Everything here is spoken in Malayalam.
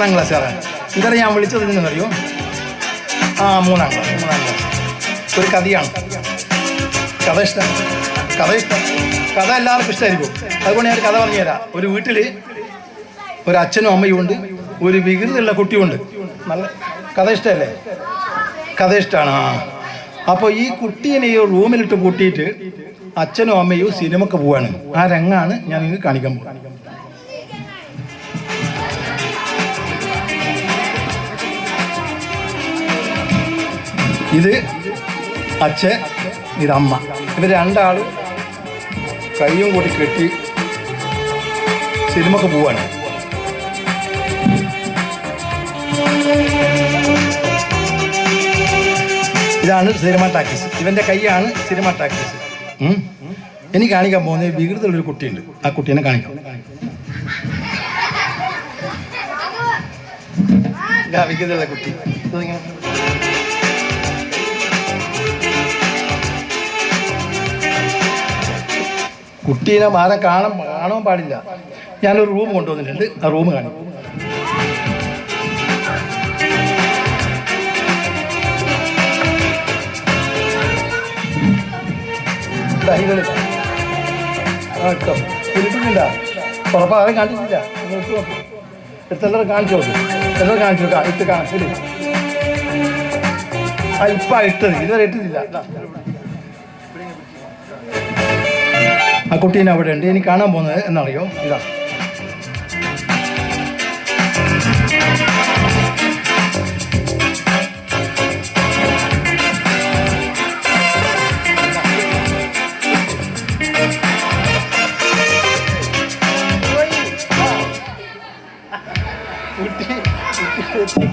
മൂന്നാം ക്ലാസ്സുകാരാണ് ഇവരെ ഞാൻ വിളിച്ചത് നിന്നറിയോ ആ മൂന്നാം ക്ലാസ് മൂന്നാം ക്ലാസ് ഒരു കഥയാണ്. കഥ ഇഷ്ടം. കഥ ഇഷ്ടം. കഥ എല്ലാവർക്കും ഇഷ്ടമായിരിക്കും അതുകൊണ്ട് ഞാൻ കഥ പറഞ്ഞു തരാം. ഒരു വീട്ടിൽ ഒരു അച്ഛനും അമ്മയും ഉണ്ട്. ഒരു വികൃതിയുള്ള കുട്ടിയുണ്ട് നല്ല കഥ ഇഷ്ടമല്ലേ കഥ ഇഷ്ടമാണ് ആ. അപ്പോൾ ഈ കുട്ടീനെ ഈ റൂമിലിട്ട് കൂട്ടിയിട്ട് അച്ഛനും അമ്മയും സിനിമക്ക് പോവാണ്. ആ രംഗാണ് ഞാൻ നിങ്ങൾക്ക് കാണിക്കാൻ പോകുന്നത് ഇത് അച്ഛൻ ഇത് അമ്മ. ഇവർ രണ്ടാളും കയ്യും കൂടി കെട്ടി സിനിമക്ക് പോവാണ്. ഇതാണ് സിനിമ ടാക്കീസ്. ഇവന്റെ കൈയാണ് സിനിമ ടാക്കീസ്. എനിക്ക് കാണിക്കാൻ പോകുന്നത് വികൃതമുള്ളൊരു കുട്ടിയുണ്ട്. ആ കുട്ടീനെ കാണിക്കാം. ഇതാ വികൃതമുള്ള കുട്ടി. കുട്ടീനെ മാറെ കാണാൻ കാണാൻ പാടില്ല. ഞാനൊരു റൂം കൊണ്ടുവന്നിട്ടുണ്ട്. ആ റൂം കാണും. ഉറപ്പ് ആരും കാണിച്ചിട്ടില്ല. എടുത്തെല്ലാവരും കാണിച്ചു നോക്ക്. എല്ലാവരും കാണിച്ചു നോക്കാം. ഇട്ട് കാണാം. ശരി ഇട്ടത്. ഇതുവരെ ഇട്ടിട്ടില്ല. ആ കുട്ടീനെ അവിടെ ഉണ്ട്. ഇനി കാണാൻ പോകുന്നത് എന്നറിയോ? ഇതാ. കുട്ടി കുട്ടി